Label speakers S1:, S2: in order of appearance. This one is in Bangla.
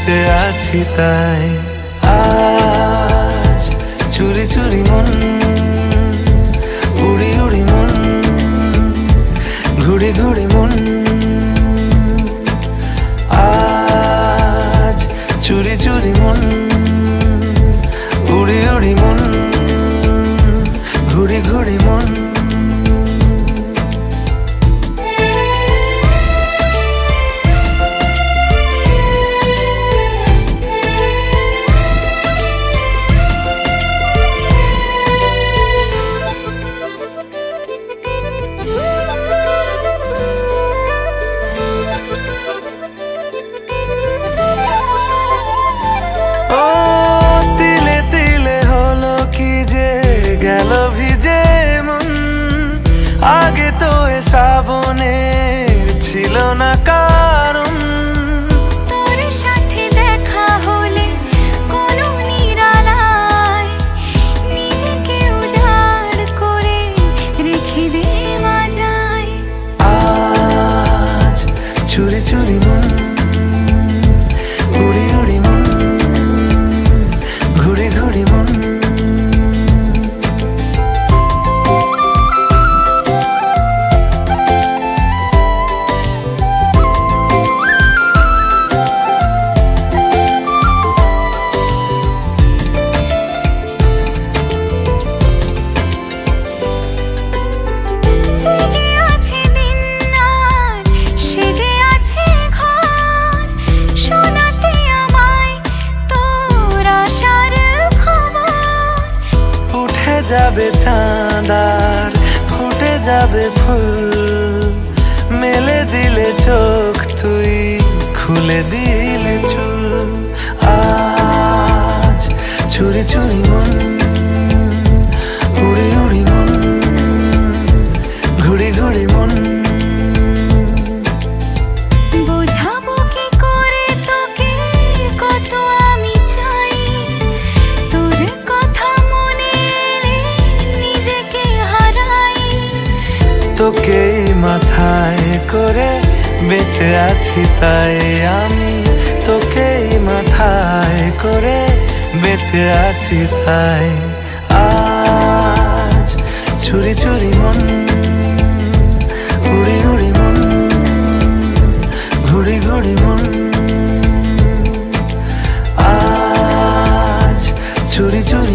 S1: বেঁচে আছি তাই। আজ চুরি চুরি মন গেল ভিজে মন। আগে তো শ্রাবণের ছিল না কারণ যাবে চাঁদার, ফুটে যাবে ফুল। মেলে দিলে চোখ তুই, খুলে দিলে চুল। আজ চুরি চুরি মন, উড়ি তোকেই মাথায় করে বেঁচে আছি তাই আমি তোকে মাথায় করে বেঁচে আছি তাই। আজ চুরি চুরি মন ঘুড়ি ঘুড়ি মন, ঘুড়ি ঘুড়ি মন। আজ চুরি চুরি